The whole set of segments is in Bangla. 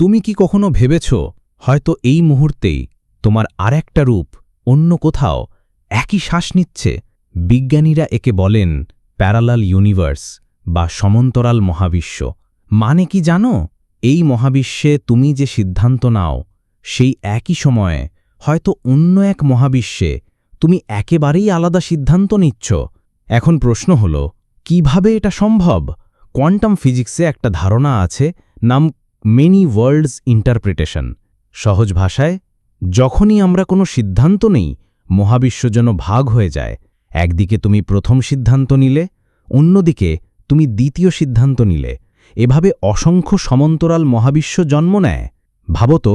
তুমি কি কখনো ভেবেছ, হয়তো এই মুহূর্তেই তোমার আর একটা রূপ অন্য কোথাও একই শ্বাস নিচ্ছে? বিজ্ঞানীরা একে বলেন প্যারালাল ইউনিভার্স বা সমান্তরাল মহাবিশ্ব। মানে কি জানো? এই মহাবিশ্বে তুমি যে সিদ্ধান্ত নাও, সেই একই সময়ে হয়তো অন্য এক মহাবিশ্বে তুমি একেবারেই আলাদা সিদ্ধান্ত নিচ্ছ। এখন প্রশ্ন হল, কীভাবে এটা সম্ভব? কোয়ান্টাম ফিজিক্সে একটা ধারণা আছে, নাম মেনি ওয়ার্ল্ডস ইন্টারপ্রিটেশন সহজ ভাষায়, যখনই আমরা কোনো সিদ্ধান্ত নেই, মহাবিশ্ব যেন ভাগ হয়ে যায়। একদিকে তুমি প্রথম সিদ্ধান্ত নিলে, অন্যদিকে তুমি দ্বিতীয় সিদ্ধান্ত নিলে। এভাবে অসংখ্য সমান্তরাল মহাবিশ্ব জন্ম নেয়। ভাবত,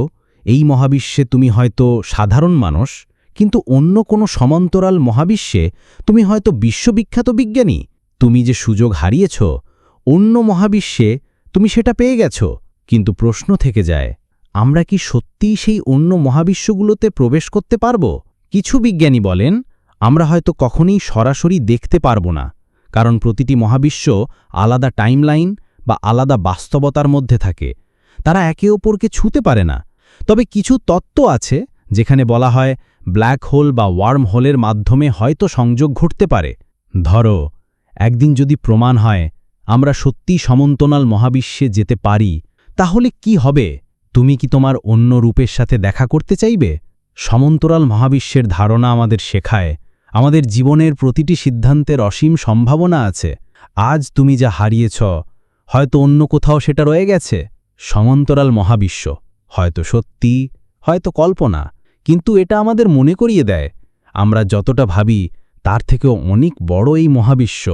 এই মহাবিশ্বে তুমি হয়তো সাধারণ মানুষ, কিন্তু অন্য কোনো সমান্তরাল মহাবিশ্বে তুমি হয়তো বিশ্ববিখ্যাত বিজ্ঞানী। তুমি যে সুযোগ হারিয়েছ, অন্য মহাবিশ্বে তুমি সেটা পেয়ে গেছ। কিন্তু প্রশ্ন থেকে যায়, আমরা কি সত্যিই সেই অন্য মহাবিশ্বগুলোতে প্রবেশ করতে পারব? কিছু বিজ্ঞানী বলেন, আমরা হয়তো কখনই সরাসরি দেখতে পারব না, কারণ প্রতিটি মহাবিশ্ব আলাদা টাইমলাইন বা আলাদা বাস্তবতার মধ্যে থাকে। তারা একে অপরকে ছুতে পারে না। তবে কিছু তত্ত্ব আছে, যেখানে বলা হয়, ব্ল্যাক হোল বা ওয়ার্ম হোলের মাধ্যমে হয়তো সংযোগ ঘটতে পারে। ধরো, একদিন যদি প্রমাণ হয়, আমরা সত্যি সমন্তনাল মহাবিশ্বে যেতে পারি তাহলে কি হবে? তুমি কি তোমার অন্য রূপের সাথে দেখা করতে চাইবে? সমান্তরাল মহাবিশ্বের ধারণা আমাদের শেখায়। আমাদের জীবনের প্রতিটি সিদ্ধান্তের অসীম সম্ভাবনা আছে। আজ তুমি যা হারিয়েছ, হয়তো অন্য কোথাও সেটা রয়ে গেছে। সমান্তরাল মহাবিশ্ব, হয়তো সত্যি, হয়তো কল্পনা, কিন্তু এটা আমাদের মনে করিয়ে দেয়। আমরা যতটা ভাবি, তার থেকেও অনেক বড় এই মহাবিশ্ব।